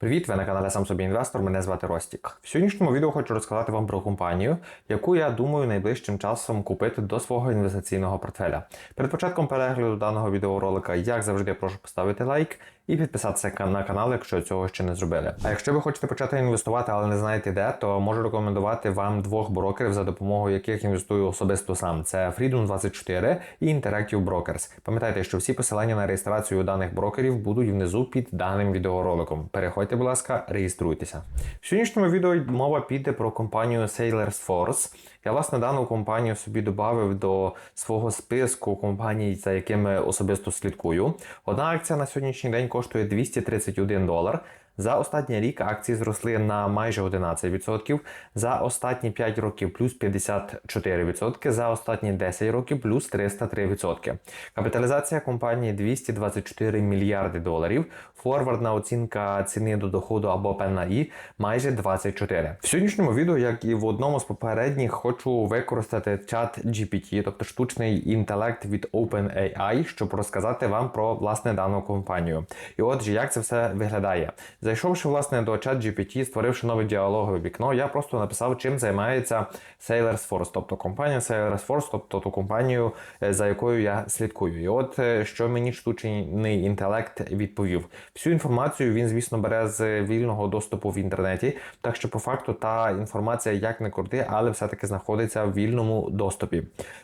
Привіт, ви на каналі Сам собі інвестор. Мене звати Ростік. В сьогоднішньому відео хочу розказати вам про компанію, яку я думаю найближчим часом купити до свого інвестиційного портфеля. Перед початком перегляду даного відеоролика, як завжди, прошу поставити лайк і підписатися на канал, якщо цього ще не зробили. А якщо ви хочете почати інвестувати, але не знаєте де, то можу рекомендувати вам двох брокерів, за допомогою яких інвестую особисто сам. Це Freedom24 і Interactive Brokers. Пам'ятайте, що всі посилання на реєстрацію даних брокерів будуть внизу під даним відеороликом. Переходьте, будь ласка, реєструйтеся. В сьогоднішньому відео мова піде про компанію Salesforce. Я власне дану компанію собі додав до свого списку компаній, за якими особисто слідкую. Одна акція на сьогоднішній день коштує 231 долар. За останній рік акції зросли на майже 11%, за останні 5 років плюс 54%, за останні 10 років плюс 303%. Капіталізація компанії 224 мільярди доларів. Форвардна оцінка ціни до доходу або ПНАІ майже 24. В сьогоднішньому відео, як і в одному з попередніх, хочу використати чат GPT, тобто штучний інтелект від OpenAI, щоб розказати вам про власне дану компанію. І отже, як це все виглядає. Зайшовши власне до чат GPT, створивши нове діалогове вікно, я просто написав, чим займається Salesforce, тобто компанія Salesforce, тобто ту компанію, е, за якою я слідкую. І от е, що мені штучний інтелект відповів. Всю інформацію він, звісно, бере з вільного доступу в інтернеті, так що по факту та інформація як не крути, але все-таки знаходиться в вільному доступі.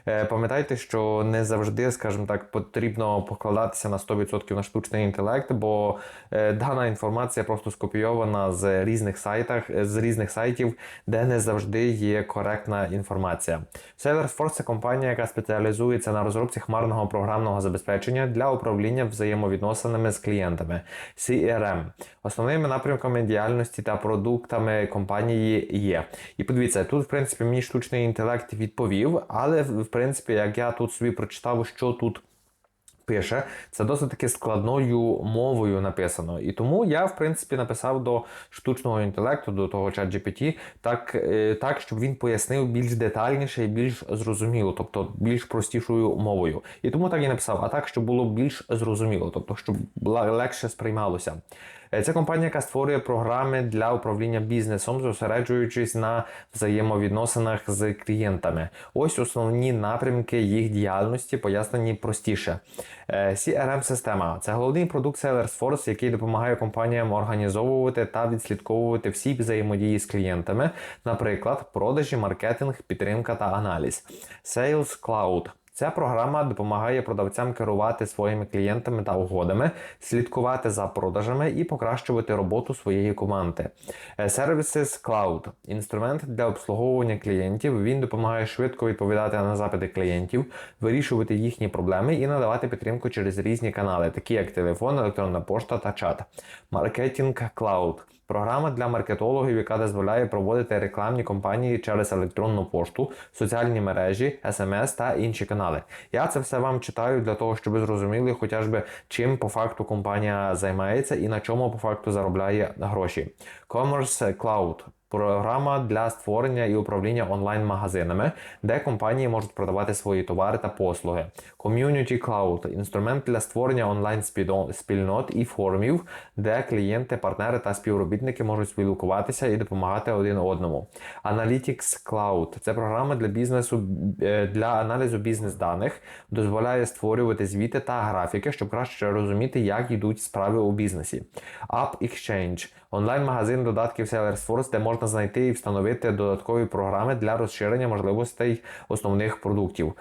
Е, Пам'ятайте, що не завжди, скажімо так, потрібно покладатися на 100% на штучний інтелект, бо дана інформація просто скопійована з різних сайтах, з різних сайтів, де не завжди є коректна інформація. Salesforce – це компанія, яка спеціалізується на розробці хмарного програмного забезпечення для управління взаємовідносинами з клієнтами CRM. Основними напрямками діяльності та продуктами компанії є. І подивіться, тут, в принципі, мені штучний інтелект відповів, але в принципі, як я тут собі прочитав, що тут пише, це досить таки складною мовою написано. І тому я, в принципі, написав до штучного інтелекту, до того чат GPT, так, е, так, щоб він пояснив більш детальніше і більш зрозуміло, тобто більш простішою мовою. І тому так і написав, а так, щоб було більш зрозуміло, тобто, щоб легше сприймалося. Це компанія, яка створює програми для управління бізнесом, зосереджуючись на взаємовідносинах з клієнтами. Ось основні напрямки їх діяльності, пояснені простіше. Е, CRM-система це головний продукт Salesforce, який допомагає компаніям організовувати та відслідковувати всі взаємодії з клієнтами, наприклад, продажі, маркетинг, підтримка та аналіз. Sales Cloud Ця програма допомагає продавцям керувати своїми клієнтами та угодами, слідкувати за продажами і покращувати роботу своєї команди. Е, Services Cloud інструмент для обслуговування клієнтів. Він допомагає швидко відповідати на запити клієнтів, вирішувати їхні проблеми і надавати підтримку через різні канали, такі як телефон, електронна пошта та чат. Marketing Cloud Програма для маркетологів, яка дозволяє проводити рекламні кампанії через електронну пошту, соціальні мережі, смс та інші канали. Я це все вам читаю для того, щоб ви зрозуміли, хоча б чим по факту компанія займається і на чому по факту заробляє гроші. Commerce Cloud Програма для створення і управління онлайн-магазинами, де компанії можуть продавати свої товари та послуги. Community Cloud інструмент для створення онлайн-спільнот і форумів, де клієнти, партнери та співробітники можуть спілкуватися і допомагати один одному. Analytics Cloud це програма для бізнесу е, для аналізу бізнес-даних, дозволяє створювати звіти та графіки, щоб краще розуміти, як йдуть справи у бізнесі. App Exchange онлайн-магазин додатків Salesforce, де можна знайти і встановити додаткові програми для розширення можливостей основних продуктів.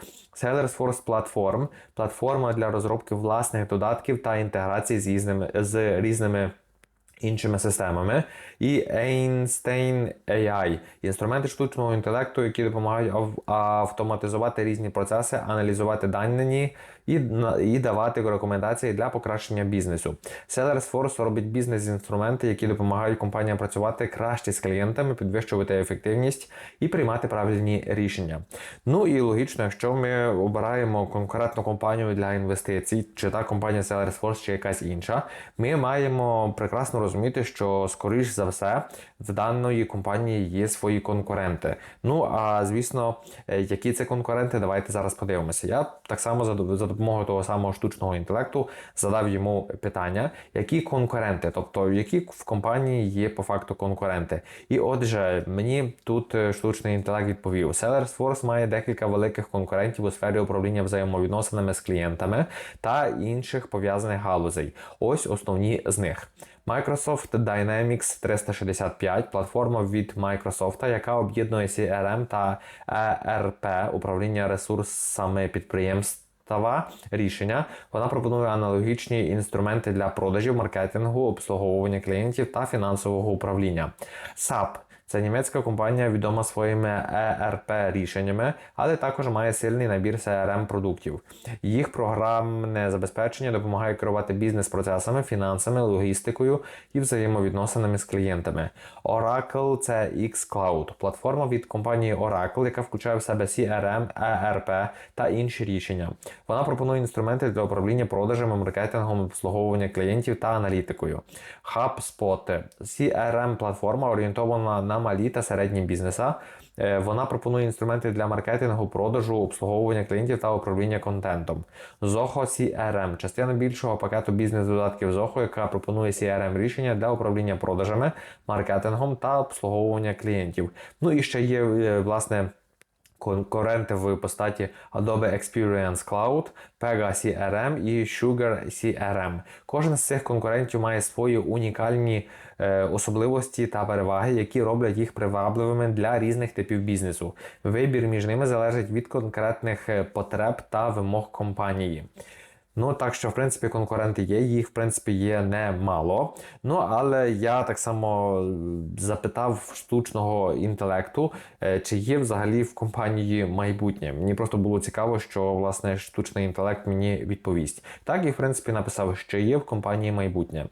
Salesforce Platform – платформа для розробки власних додатків та інтеграції з різними, з різними іншими системами. І Einstein AI – інструменти штучного інтелекту, які допомагають автоматизувати різні процеси, аналізувати дані і і давати рекомендації для покращення бізнесу. Salesforce робить бізнес-інструменти, які допомагають компаніям працювати краще з клієнтами, підвищувати ефективність і приймати правильні рішення. Ну і логічно, якщо ми обираємо конкретну компанію для інвестицій, чи та компанія Salesforce, чи якась інша, ми маємо прекрасно розуміти, що скоріш за все в даної компанії є свої конкуренти. Ну а звісно, які це конкуренти, давайте зараз подивимося. Я так само за допомогою того самого штучного інтелекту задав йому питання, які конкуренти, тобто які в компанії є по факту конкуренти. І отже, мені тут е, штучний інтелект відповів: Salesforce має декілька великих конкурентів у сфері управління взаємовідносинами з клієнтами та інших пов'язаних галузей. Ось основні з них. Microsoft Dynamics 365 платформа від Microsoft, яка об'єднує CRM та ERP управління ресурсами підприємств. Тава рішення вона пропонує аналогічні інструменти для продажів, маркетингу, обслуговування клієнтів та фінансового управління. SAP це німецька компанія, відома своїми ERP рішеннями, але також має сильний набір crm продуктів. Їх програмне забезпечення допомагає керувати бізнес-процесами, фінансами, логістикою і взаємовідносинами з клієнтами. Oracle це xCloud, платформа від компанії Oracle, яка включає в себе CRM, ERP та інші рішення. Вона пропонує інструменти для управління продажами, маркетингом, обслуговування клієнтів та аналітикою. HubSpot – CRM-платформа орієнтована на малі та середні бізнеса. Е, Вона пропонує інструменти для маркетингу, продажу, обслуговування клієнтів та управління контентом. Zoho CRM – частина більшого пакету бізнес-додатків Zoho, яка пропонує CRM рішення для управління продажами, маркетингом та обслуговування клієнтів. Ну і ще є е, власне. Конкуренти в постаті Adobe Experience Cloud, Pega CRM і Sugar CRM. Кожен з цих конкурентів має свої унікальні е, особливості та переваги, які роблять їх привабливими для різних типів бізнесу. Вибір між ними залежить від конкретних е, потреб та вимог компанії. Ну, так що, в принципі, конкуренти є, їх, в принципі, є немало. Ну, але я так само запитав штучного інтелекту, е, чи є взагалі в компанії майбутнє. Мені просто було цікаво, що власне штучний інтелект мені відповість. Так, і в принципі написав, що є в компанії майбутнє.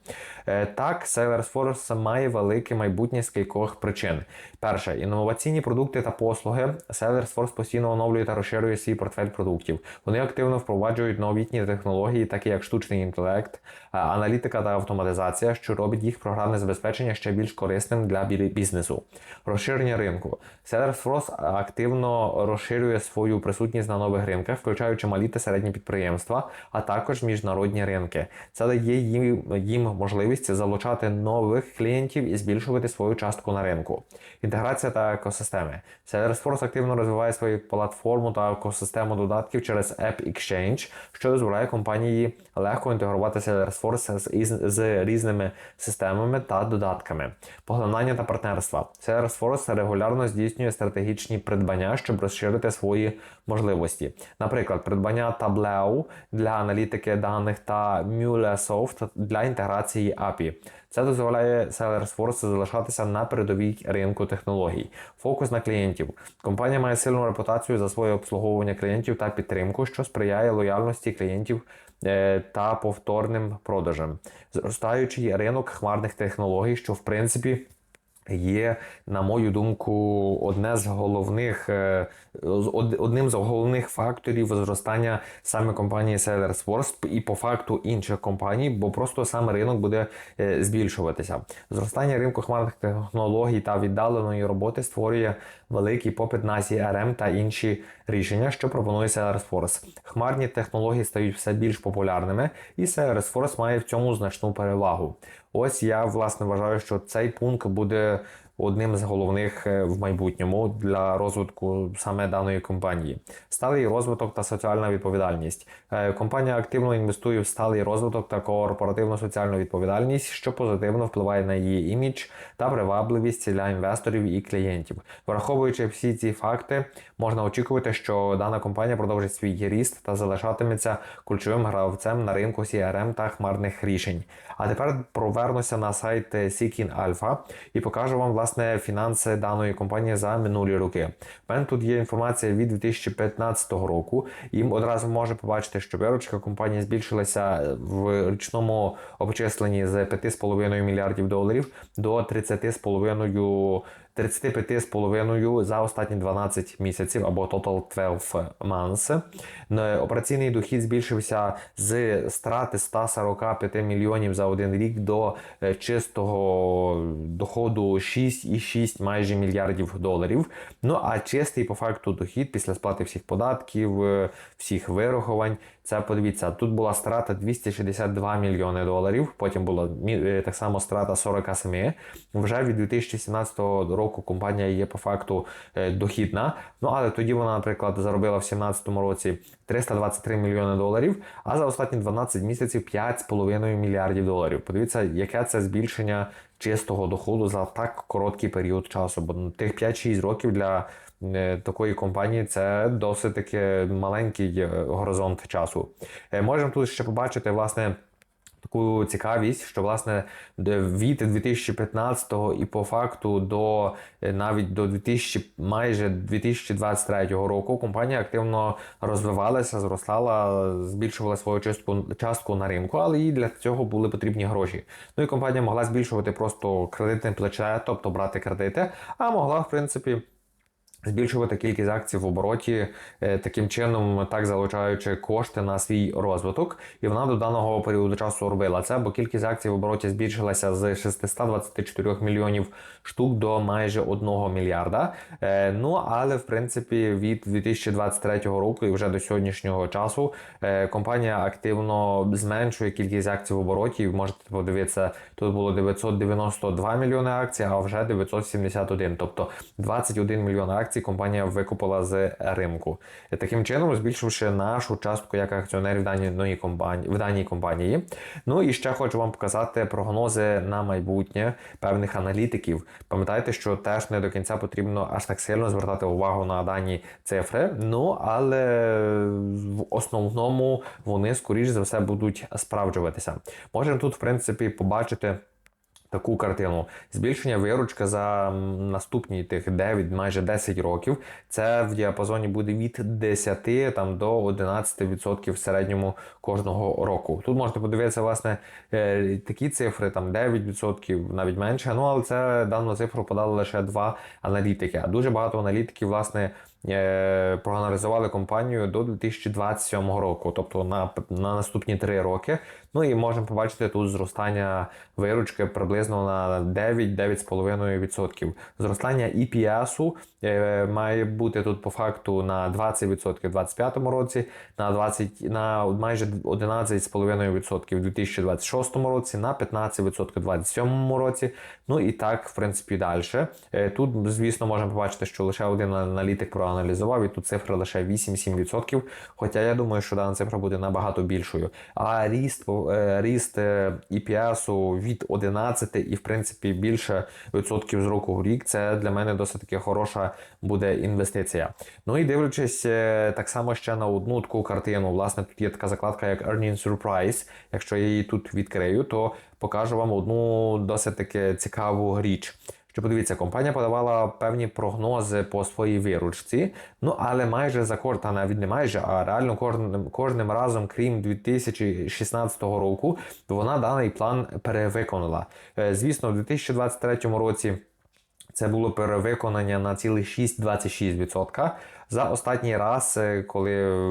Е, Так, Salesforce має велике майбутнє з кількох причин. Перше, інноваційні продукти та послуги. Salesforce постійно оновлює та розширює свій портфель продуктів. Вони активно впроваджують новітні технології, такі як штучний інтелект, е, аналітика та автоматизація, що робить їх програмне забезпечення ще більш корисним для бізнесу. Розширення ринку. Salesforce активно розширює свою присутність на нових ринках, включаючи малі та середні підприємства, а також міжнародні ринки. Це дає їм, їм можливість залучати нових клієнтів і збільшувати свою частку на ринку. Інтеграція та екосистеми. Salesforce активно розвиває свою платформу та екосистему додатків через App Exchange, що дозволяє компанії легко інтегруватися Salesforce з, з різними системами та додатками. Поглинання та партнерства. Salesforce регулярно здійснює стратегічні придбання, щоб розширити свої можливості. Наприклад, придбання Tableau для аналітики даних та MuleSoft для інтеграції API. Це дозволяє Salesforce залишатися на передовій ринку технологій. Фокус на клієнтів. Компанія має сильну репутацію за своє обслуговування клієнтів та підтримку, що сприяє лояльності клієнтів е, та повторним продажам. Зростаючий ринок хмарних технологій, що в принципі. Є, на мою думку, одне з головних е, одним з головних факторів зростання саме компанії Salesforce і по факту інших компаній, бо просто саме ринок буде е, збільшуватися. Зростання ринку хмарних технологій та віддаленої роботи створює великий попит на CRM та інші рішення, що пропонує Salesforce. Хмарні технології стають все більш популярними, і Salesforce має в цьому значну перевагу. Ось я власне вважаю, що цей пункт буде одним з головних е, в майбутньому для розвитку саме даної компанії. Сталий розвиток та соціальна відповідальність. Е, Компанія активно інвестує в сталий розвиток та корпоративну соціальну відповідальність, що позитивно впливає на її імідж та привабливість для інвесторів і клієнтів. Враховуючи всі ці факти, можна очікувати, що дана компанія продовжить свій ріст та залишатиметься ключовим гравцем на ринку CRM та хмарних рішень. А тепер провернуся на сайт Seeking Alpha і покажу вам власне фінанси даної компанії за минулі роки. У мене тут є інформація від 2015 року, і одразу може побачити, що виручка компанії збільшилася в річному обчисленні з 5,5 мільярдів доларів до 30,5 35,5 за останні 12 місяців або total 12 months. Операційний дохід збільшився з страти 145 мільйонів за один рік до е, чистого доходу 6,6 майже мільярдів доларів. Ну а чистий по факту дохід після сплати всіх податків, е, всіх вирахувань. Це подивіться, тут була страта 262 мільйони доларів. Потім була е, так само страта 47. Вже від 2017 року компанія є по факту е, дохідна. Ну але тоді вона, наприклад, заробила в 2017 році 323 мільйони доларів, а за останні 12 місяців 5,5 мільярдів доларів. Подивіться, яке це збільшення чистого доходу за так короткий період часу. Бо тих 5-6 років для такої компанії це досить таки маленький е, горизонт часу. Е, Можемо тут ще побачити, власне. Таку цікавість, що власне від 2015 і по факту до е, навіть до 2000, майже 2023 року компанія активно розвивалася, зростала, збільшувала свою частку, частку на ринку, але їй для цього були потрібні гроші. Ну і компанія могла збільшувати просто кредитне плече, тобто брати кредити, а могла в принципі. Збільшувати кількість акцій в обороті, е, таким чином, так залучаючи кошти на свій розвиток, і вона до даного періоду часу робила це, бо кількість акцій в обороті збільшилася з 624 мільйонів штук до майже 1 мільярда. Е, Ну але в принципі від 2023 року і вже до сьогоднішнього часу е, компанія активно зменшує кількість акцій в обороті. Можете подивитися, тут було 992 мільйони акцій, а вже 971, тобто 21 мільйон акцій компанія викупила з ринку. Таким чином, збільшивши нашу частку як акціонерів в даній компанії в даній компанії. Ну і ще хочу вам показати прогнози на майбутнє певних аналітиків. Пам'ятайте, що теж не до кінця потрібно аж так сильно звертати увагу на дані цифри. Ну але в основному вони скоріш за все будуть справджуватися. Можемо тут, в принципі, побачити. Таку картину збільшення виручки за наступні тих 9, майже 10 років. Це в діапазоні буде від 10 там до 11% в середньому кожного року. Тут можете подивитися, власне, е, такі цифри, там 9%, навіть менше. Ну але це дану цифру подали лише два аналітики. А дуже багато аналітиків, власне. е, Проаналізували компанію до 2027 року, тобто на, на наступні 3 роки. Ну і можемо побачити тут зростання виручки приблизно на 9-9,5%. Зростання EPS е, має бути тут по факту на 20% у 2025 році, на 20, на майже 11,5% у 2026 році, на 15% у 2027 році. Ну і так, в принципі, далі. Е, Тут, звісно, можемо побачити, що лише один аналітик проаналізував, і тут цифра лише 8-7%. Хоча я думаю, що дана цифра буде набагато більшою. А ріст, е, ріст е, EPS від 11 і, в принципі, більше відсотків з року в рік, це для мене досить таки хороша буде інвестиція. Ну і дивлячись е, так само ще на одну таку картину. Власне, тут є така закладка, як Earning Surprise. Якщо я її тут відкрию, то покажу вам одну досить таки цікаву річ. Що подивіться, компанія подавала певні прогнози по своїй виручці, ну але майже за кожен, навіть не майже, а реально кожним, кожним разом, крім 2016 року, вона даний план перевиконала. Е, Звісно, в 2023 році. Це було перевиконання на цілих 6,26%. За останній раз, е, коли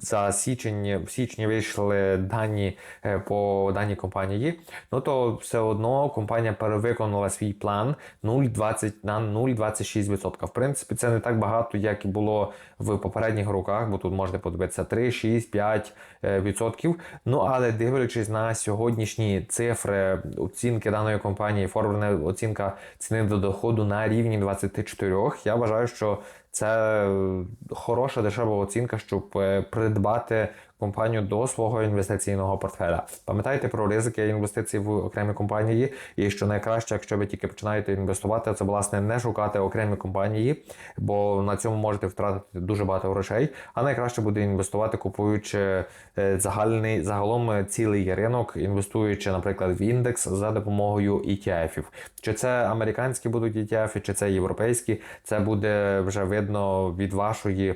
за січень, в січні вийшли дані е, по даній компанії, ну то все одно компанія перевиконала свій план 0,20 на 0,26%. В принципі, це не так багато, як і було в попередніх роках, бо тут можна подивитися 3, 6, 5 е, відсотків. Ну але дивлячись на сьогоднішні цифри оцінки даної компанії, формульна оцінка ціни до доходу на рівні 24, я вважаю, що це е, хороша дешева оцінка, щоб е, придбати компанію до свого інвестиційного портфеля. Пам'ятайте про ризики інвестицій в окремі компанії, і що найкраще, якщо ви тільки починаєте інвестувати, це власне не шукати окремі компанії, бо на цьому можете втратити дуже багато грошей. А найкраще буде інвестувати, купуючи е, загальний загалом цілий ринок, інвестуючи, наприклад, в індекс за допомогою ETF-ів. Чи це американські будуть ETF, чи це європейські, це буде вже видно від вашої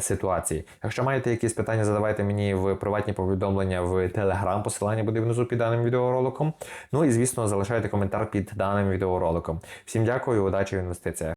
ситуації. Якщо маєте якісь питання, задавайте мені мені в приватні повідомлення в Telegram, посилання буде внизу під даним відеороликом. Ну і звісно, залишайте коментар під даним відеороликом. Всім дякую, удачі в інвестиціях.